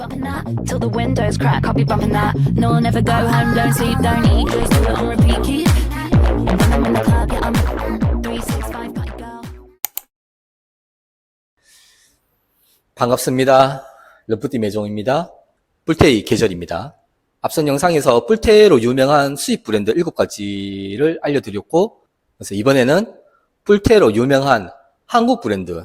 bumping that till the windows crack. I'll be bumping that. No, I'll never go home, don't sleep, don't eat. Just do it on repeat. Keep when I'm in the club, yeah, I'm three, six, five, party girl. 반갑습니다. 러프티 매종입니다. 뿔테이 계절입니다. 앞선 영상에서 뿔테로 유명한 수입 브랜드 7가지를 알려드렸고, 그래서 이번에는 뿔테로 유명한 한국 브랜드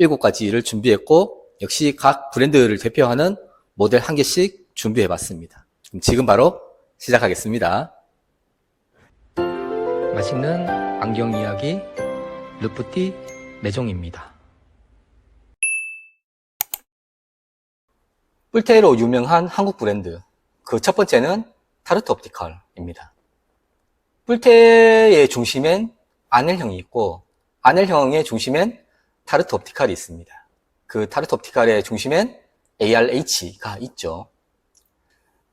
7가지를 준비했고, 역시 각 브랜드를 대표하는 모델 한 개씩 준비해 봤습니다. 그럼 지금 바로 시작하겠습니다. 맛있는 안경 이야기, 르프티 매종입니다. 뿔테로 유명한 한국 브랜드. 그 첫 번째는 타르트 옵티컬입니다. 뿔테의 중심엔 아넬형이 있고, 아넬형의 중심엔 타르트 옵티컬이 있습니다. 그 타르트 옵티컬의 중심엔 ARH가 있죠.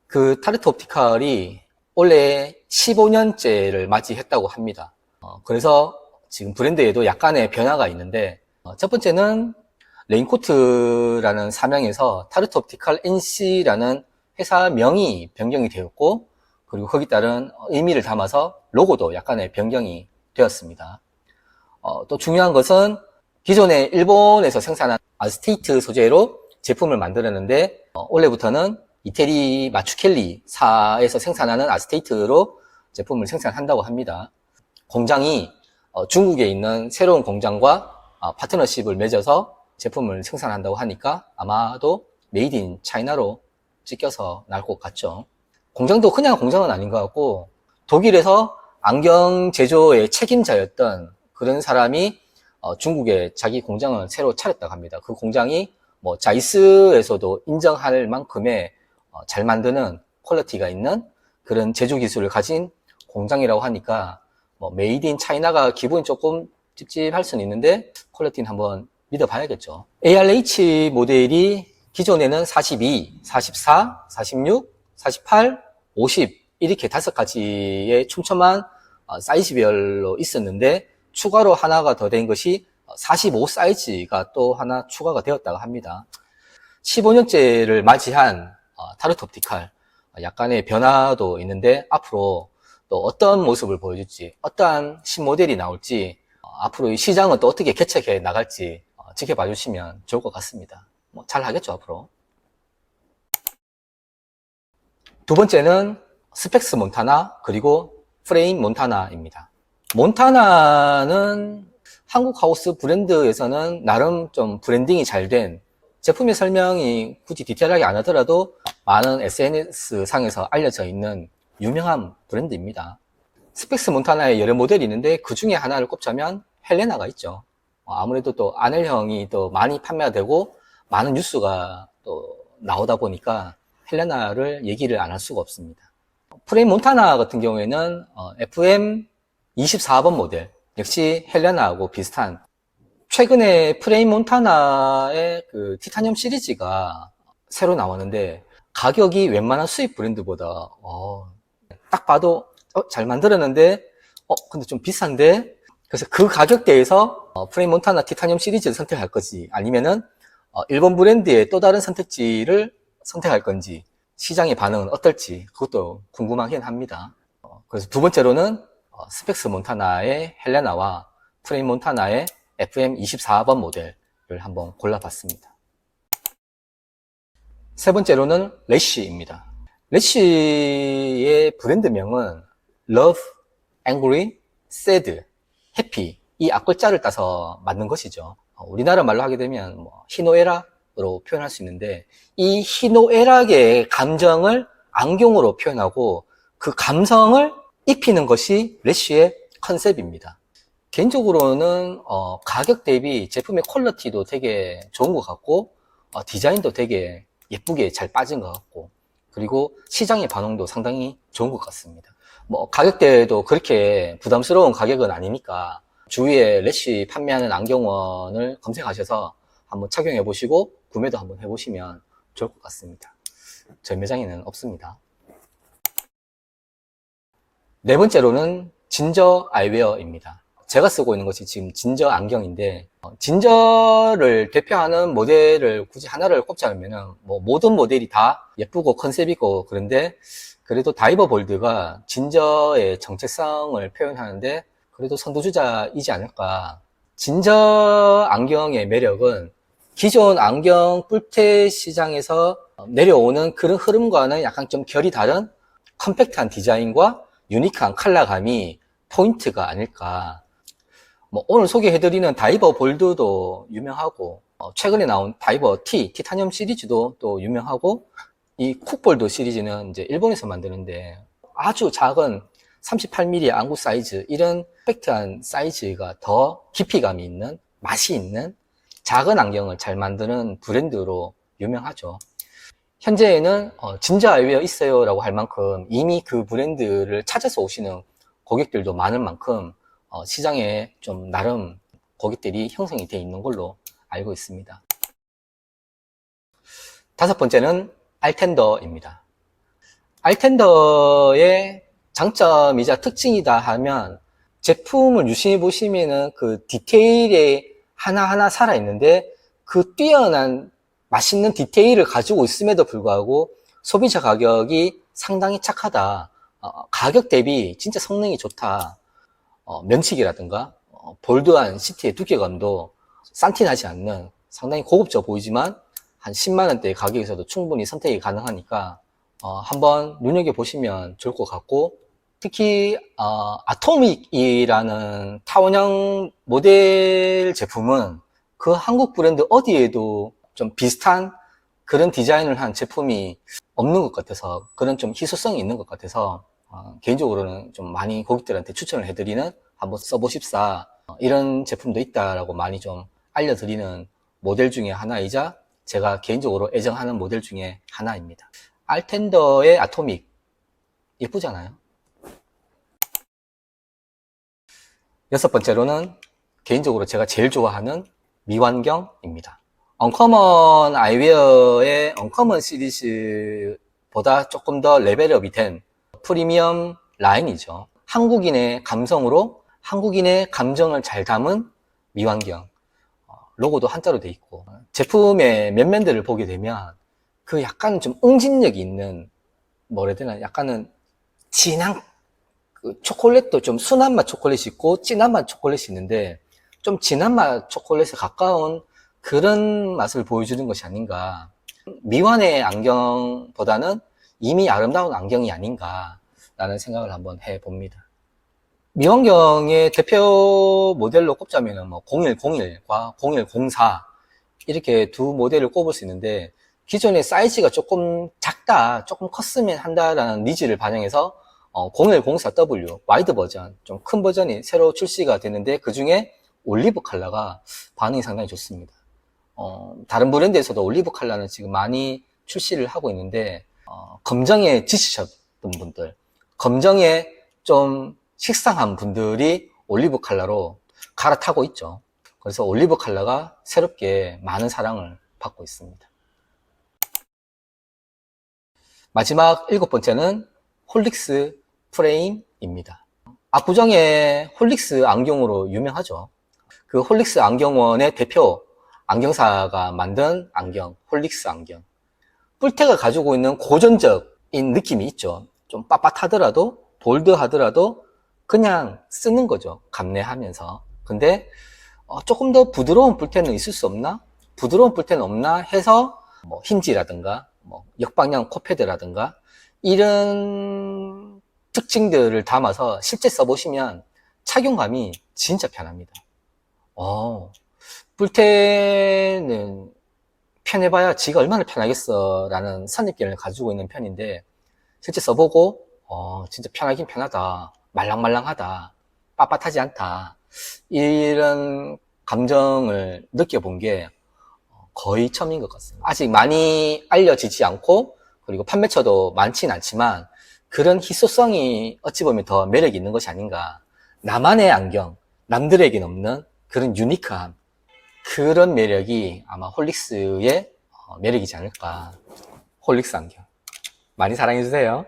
그 타르트 옵티컬이 올해 15년째를 맞이했다고 합니다. 어, 그래서 지금 브랜드에도 약간의 변화가 있는데, 어, 첫 번째는 레인코트라는 사명에서 타르트 옵티컬 NC라는 회사 명이 변경이 되었고, 그리고 거기 따른 의미를 담아서 로고도 약간의 변경이 되었습니다. 어, 또 중요한 것은 기존에 일본에서 생산한 아스테이트 소재로 제품을 만들었는데, 어, 올해부터는 이태리 마추켈리사에서 생산하는 아스테이트로 제품을 생산한다고 합니다. 공장이 어, 중국에 있는 새로운 공장과 어, 파트너십을 맺어서 제품을 생산한다고 하니까 아마도 메이드 인 차이나로 찍혀서 나올 것 같죠. 공장도 그냥 공장은 아닌 것 같고 독일에서 안경 제조의 책임자였던 그런 사람이 어, 중국에 자기 공장을 새로 차렸다고 합니다. 그 공장이 뭐 자이스에서도 인정할 만큼의 어, 잘 만드는 퀄리티가 있는 그런 제조 기술을 가진 공장이라고 하니까 뭐 메이드 인 차이나가 기분이 조금 찝찝할 수는 있는데 퀄리티는 한번 믿어봐야겠죠. ARH 모델이 기존에는 42, 44, 46, 48, 50 이렇게 다섯 가지의 촘촘한 어, 사이즈별로 있었는데 추가로 하나가 더 된 것이 45 사이즈가 또 하나 추가가 되었다고 합니다. 15년째를 맞이한 어, 타르트 옵티칼 어, 약간의 변화도 있는데 앞으로 또 어떤 모습을 보여줄지 어떠한 신모델이 나올지 어, 앞으로 이 시장은 또 어떻게 개척해 나갈지 어, 지켜봐 주시면 좋을 것 같습니다. 뭐 잘 하겠죠 앞으로. 두 번째는 스펙스 몬타나 그리고 프레임 몬타나입니다. 몬타나는 한국 하우스 브랜드에서는 나름 좀 브랜딩이 잘 된 제품의 설명이 굳이 디테일하게 안 하더라도 많은 SNS 상에서 알려져 있는 유명한 브랜드입니다. 스펙스 몬타나의 여러 모델이 있는데 그 중에 하나를 꼽자면 헬레나가 있죠. 어, 아무래도 또 아넬형이 또 많이 판매가 되고 많은 뉴스가 또 나오다 보니까 헬레나를 얘기를 안 할 수가 없습니다. 프레임 몬타나 같은 경우에는 어, FM 24번 모델 역시 헬레나하고 비슷한 최근에 프레임 몬타나의 그 티타늄 시리즈가 새로 나왔는데 가격이 웬만한 수입 브랜드보다 어, 딱 봐도 어, 잘 만들었는데 어 근데 좀 비싼데 그래서 그 가격대에서 어, 프레임 몬타나 티타늄 시리즈를 선택할 거지 아니면은 어, 일본 브랜드의 또 다른 선택지를 선택할 건지 시장의 반응은 어떨지 그것도 궁금하긴 합니다. 어, 그래서 두 번째로는 어, 스펙스 몬타나의 헬레나와 프레임 몬타나의 FM 24번 모델을 한번 골라봤습니다. 세 번째로는 레쉬입니다. 레쉬의 브랜드명은 Love, Angry, Sad, Happy 이 앞글자를 따서 만든 것이죠. 어, 우리나라 말로 하게 되면 뭐 희노애락으로 표현할 수 있는데 이 희노애락의 감정을 안경으로 표현하고 그 감성을 입히는 것이 레쉬의 컨셉입니다. 개인적으로는 어, 가격 대비 제품의 퀄리티도 되게 좋은 것 같고 어, 디자인도 되게 예쁘게 잘 빠진 것 같고 그리고 시장의 반응도 상당히 좋은 것 같습니다. 뭐 가격대도 그렇게 부담스러운 가격은 아니니까 주위에 래쉬 판매하는 안경원을 검색하셔서 한번 착용해 보시고 구매도 한번 해보시면 좋을 것 같습니다. 저희 매장에는 없습니다. 네 번째로는 진저 아이웨어입니다. 제가 쓰고 있는 것이 지금 진저 안경인데 어, 진저를 대표하는 모델을 굳이 하나를 꼽자면은 뭐 모든 모델이 다 예쁘고 컨셉이고 그런데 그래도 다이버 볼드가 진저의 정체성을 표현하는데 그래도 선두주자이지 않을까. 진저 안경의 매력은 기존 안경 뿔테 시장에서 내려오는 그런 흐름과는 약간 좀 결이 다른 컴팩트한 디자인과 유니크한 컬러감이 포인트가 아닐까. 뭐 오늘 소개해드리는 다이버 볼드도 유명하고 어, 최근에 나온 다이버 T, 티타늄 시리즈도 또 유명하고 이 쿡볼드 시리즈는 이제 일본에서 만드는데 아주 작은 38mm 안구 사이즈 이런 컴팩트한 사이즈가 더 깊이감이 있는 맛이 있는 작은 안경을 잘 만드는 브랜드로 유명하죠. 현재에는 어, 진저 아이웨어 있어요 라고 할 만큼 이미 그 브랜드를 찾아서 오시는 고객들도 많을 만큼 어, 시장에 좀 나름 고객들이 형성이 되어 있는 걸로 알고 있습니다. 다섯 번째는 알텐더입니다. 알텐더의 장점이자 특징이다 하면 제품을 유심히 보시면은 그 디테일에 하나하나 살아있는데 그 뛰어난 맛있는 디테일을 가지고 있음에도 불구하고 소비자 가격이 상당히 착하다. 어, 가격 대비 진짜 성능이 좋다. 어, 면치기라든가 어, 볼드한 시트의 두께감도 산티나지 않는 상당히 고급져 보이지만 한 10만 원대의 가격에서도 충분히 선택이 가능하니까 어, 한번 눈여겨 보시면 좋을 것 같고 특히 어, 아토믹이라는 타원형 모델 제품은 그 한국 브랜드 어디에도 좀 비슷한 그런 디자인을 한 제품이 없는 것 같아서 그런 좀 희소성이 있는 것 같아서 어, 개인적으로는 좀 많이 고객들한테 추천을 해드리는 한번 써보십사 어, 이런 제품도 있다라고 많이 좀 알려드리는 모델 중에 하나이자 제가 개인적으로 애정하는 모델 중에 하나입니다. 알텐더의 아토믹 예쁘잖아요. 여섯 번째로는 개인적으로 제가 제일 좋아하는 미완경입니다. 언커먼 아이웨어의 언커먼 시리즈보다 조금 더 레벨업이 된 프리미엄 라인이죠. 한국인의 감성으로 한국인의 감정을 잘 담은 미완경. 어, 로고도 한자로 돼 있고 제품의 면면들을 보게 되면 그 약간 좀 응집력이 있는 뭐라 해야 되나 약간은 진한 그 초콜릿도 좀 순한 맛 초콜릿이 있고 진한 맛 초콜릿이 있는데 좀 진한 맛 초콜릿에 가까운 그런 맛을 보여주는 것이 아닌가 미완의 안경보다는 이미 아름다운 안경이 아닌가라는 생각을 한번 해봅니다. 미완경의 대표 모델로 꼽자면 뭐 0101과 0104 이렇게 두 모델을 꼽을 수 있는데 기존의 사이즈가 조금 작다, 조금 컸으면 한다라는 니즈를 반영해서 어, 0104W 와이드 버전, 좀 큰 버전이 새로 출시가 되는데 그 중에 올리브 컬러가 반응이 상당히 좋습니다. 어, 다른 브랜드에서도 올리브 컬러는 지금 많이 출시를 하고 있는데 어, 검정에 지치셨던 분들, 검정에 좀 식상한 분들이 올리브 컬러로 갈아타고 있죠. 그래서 올리브 컬러가 새롭게 많은 사랑을 받고 있습니다. 마지막 일곱 번째는 홀릭스 프레임입니다. 압구정의 홀릭스 안경으로 유명하죠. 그 홀릭스 안경원의 대표 안경사가 만든 안경, 홀릭스 안경. 뿔테가 가지고 있는 고전적인 느낌이 있죠. 좀 빳빳하더라도, 볼드하더라도 그냥 쓰는 거죠. 감내하면서. 근데 어, 조금 더 부드러운 뿔테는 있을 수 없나? 부드러운 뿔테는 없나? 해서 뭐 힌지라든가 뭐 역방향 코패드라든가 이런 특징들을 담아서 실제 써보시면 착용감이 진짜 편합니다. 어, 뿔테는 편해봐야 지가 얼마나 편하겠어 라는 선입견을 가지고 있는 편인데 실제 써보고 어, 진짜 편하긴 편하다 말랑말랑하다 빳빳하지 않다 이런 감정을 느껴본 게 거의 처음인 것 같습니다. 아직 많이 알려지지 않고 그리고 판매처도 많진 않지만 그런 희소성이 어찌 보면 더 매력이 있는 것이 아닌가. 나만의 안경, 남들에겐 없는 그런 유니크함, 그런 매력이 아마 홀릭스의 어, 매력이지 않을까. 홀릭스 안경. 많이 사랑해주세요.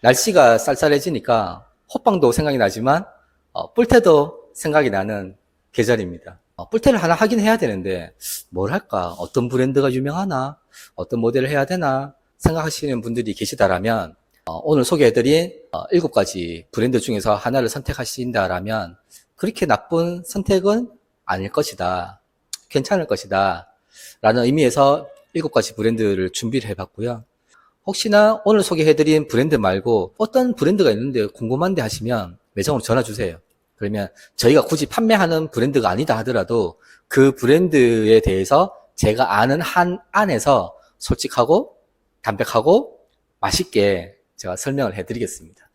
날씨가 쌀쌀해지니까 호빵도 생각이 나지만 어, 뿔테도 생각이 나는 계절입니다. 어, 뿔테를 하나 하긴 해야 되는데 뭘 할까? 어떤 브랜드가 유명하나? 어떤 모델을 해야 되나? 생각하시는 분들이 계시다라면 어, 오늘 소개해드린 어, 7가지 브랜드 중에서 하나를 선택하신다라면 그렇게 나쁜 선택은 아닐 것이다. 괜찮을 것이다. 라는 의미에서 7가지 브랜드를 준비를 해봤고요. 혹시나 오늘 소개해드린 브랜드 말고 어떤 브랜드가 있는데 궁금한데 하시면 매장으로 전화 주세요. 그러면 저희가 굳이 판매하는 브랜드가 아니다 하더라도 그 브랜드에 대해서 제가 아는 한 안에서 솔직하고 담백하고 맛있게 제가 설명을 해드리겠습니다.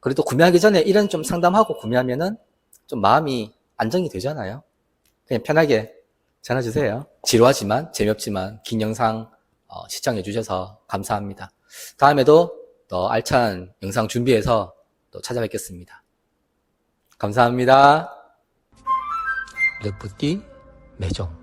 그래도 구매하기 전에 이런 좀 상담하고 구매하면은 좀 마음이 안정이 되잖아요. 그냥 편하게 전화 주세요. 지루하지만 재미없지만 긴 영상 어, 시청해 주셔서 감사합니다. 다음에도 더 알찬 영상 준비해서 또 찾아뵙겠습니다. 감사합니다. 르프띠 매종